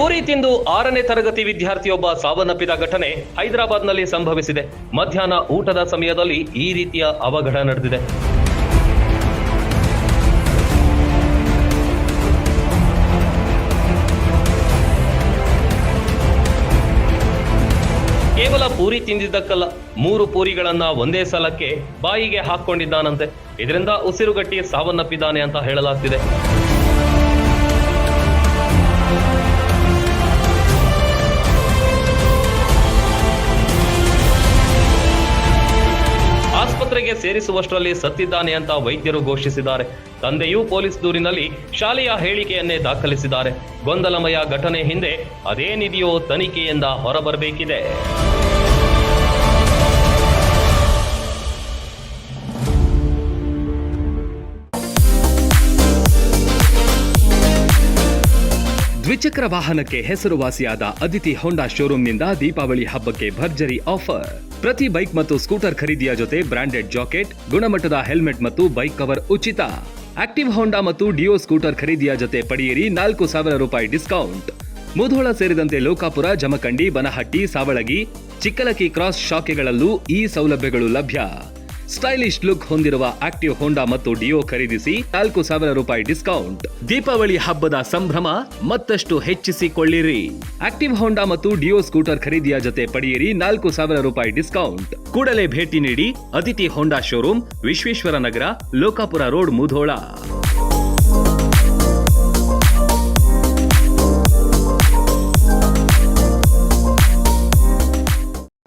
ಪೂರಿ ತಿಂದು ಆರನೇ ತರಗತಿ ವಿದ್ಯಾರ್ಥಿಯೊಬ್ಬ ಸಾವನ್ನಪ್ಪಿದ ಘಟನೆ ಹೈದರಾಬಾದ್ನಲ್ಲಿ ಸಂಭವಿಸಿದೆ. ಮಧ್ಯಾಹ್ನ ಊಟದ ಸಮಯದಲ್ಲಿ ಈ ರೀತಿಯ ಅವಘಡ ನಡೆದಿದೆ. ಕೇವಲ ಪೂರಿ ತಿಂದಿದ್ದಕ್ಕಲ್ಲ, ಮೂರು ಪೂರಿಗಳನ್ನ ಒಂದೇ ಸಲಕ್ಕೆ ಬಾಯಿಗೆ ಹಾಕೊಂಡಿದ್ದಾನಂತೆ ಇದರಿಂದ ಉಸಿರುಗಟ್ಟಿ ಸಾವನ್ನಪ್ಪಿದ್ದಾನೆ ಅಂತ ಹೇಳಲಾಗ್ತಿದೆ. ಆಸ್ಪತ್ರೆಗೆ ಸೇರಿಸುವಷ್ಟರಲ್ಲಿ ಸತ್ತಿದ್ದಾನೆ ಅಂತ ವೈದ್ಯರು ಘೋಷಿಸಿದ್ದಾರೆ. ತಂದೆಯೂ ಪೊಲೀಸ್ ದೂರಿನಲ್ಲಿ ಶಾಲೆಯ ಹೇಳಿಕೆಯನ್ನೇ ದಾಖಲಿಸಿದ್ದಾರೆ. ಗೊಂದಲಮಯ ಘಟನೆ ಹಿಂದೆ ಅದೇನಿದೆಯೋ ತನಿಖೆಯಿಂದ ಹೊರಬರಬೇಕಿದೆ. ದ್ವಿಚಕ್ರ ವಾಹನಕ್ಕೆ ಹೆಸರುವಾಸಿಯಾದ ಅದಿತಿ ಹೋಂಡಾ ಶೋರೂಮ್ನಿಂದ ದೀಪಾವಳಿ ಹಬ್ಬಕ್ಕೆ ಭರ್ಜರಿ ಆಫರ್. ಪ್ರತಿ ಬೈಕ್ ಮತ್ತು ಸ್ಕೂಟರ್ ಖರೀದಿಯ ಜೊತೆ ಬ್ರಾಂಡೆಡ್ ಜಾಕೆಟ್, ಗುಣಮಟ್ಟದ ಹೆಲ್ಮೆಟ್ ಮತ್ತು ಬೈಕ್ ಕವರ್ ಉಚಿತ. ಆಕ್ಟಿವ್ ಹೋಂಡಾ ಮತ್ತು ಡಿಯೋ ಸ್ಕೂಟರ್ ಖರೀದಿಯ ಜೊತೆ ಪಡೆಯಿರಿ ನಾಲ್ಕು ಸಾವಿರ ರೂಪಾಯಿ ಡಿಸ್ಕೌಂಟ್. ಮುಧೋಳ ಸೇರಿದಂತೆ ಲೋಕಾಪುರ, ಜಮಖಂಡಿ, ಬನಹಟ್ಟಿ, ಸಾವಳಗಿ ಚಿಕ್ಕಲಕಿ ಕ್ರಾಸ್ ಶಾಖೆಗಳಲ್ಲೂ ಈ ಸೌಲಭ್ಯಗಳು ಲಭ್ಯ. ಸ್ಟೈಲಿಶ್ ಲುಕ್ ಹೊಂದಿರುವ ಆಕ್ಟಿವ್ ಹೋಂಡಾ ಮತ್ತು ಡಿಯೋ ಖರೀದಿಸಿ ನಾಲ್ಕು ಸಾವಿರ ರೂಪಾಯಿ ಡಿಸ್ಕೌಂಟ್. ದೀಪಾವಳಿ ಹಬ್ಬದ ಸಂಭ್ರಮ ಮತ್ತಷ್ಟು ಹೆಚ್ಚಿಸಿಕೊಳ್ಳಿರಿ. ಆಕ್ಟಿವ್ ಹೋಂಡಾ ಮತ್ತು ಡಿಯೋ ಸ್ಕೂಟರ್ ಖರೀದಿಯ ಜೊತೆ ಪಡೆಯಿರಿ ನಾಲ್ಕು ಸಾವಿರ ರೂಪಾಯಿ ಡಿಸ್ಕೌಂಟ್. ಕೂಡಲೇ ಭೇಟಿ ನೀಡಿ Aditi Honda showroom, Vishweshwara Nagar, Lokapur road, Mudhol.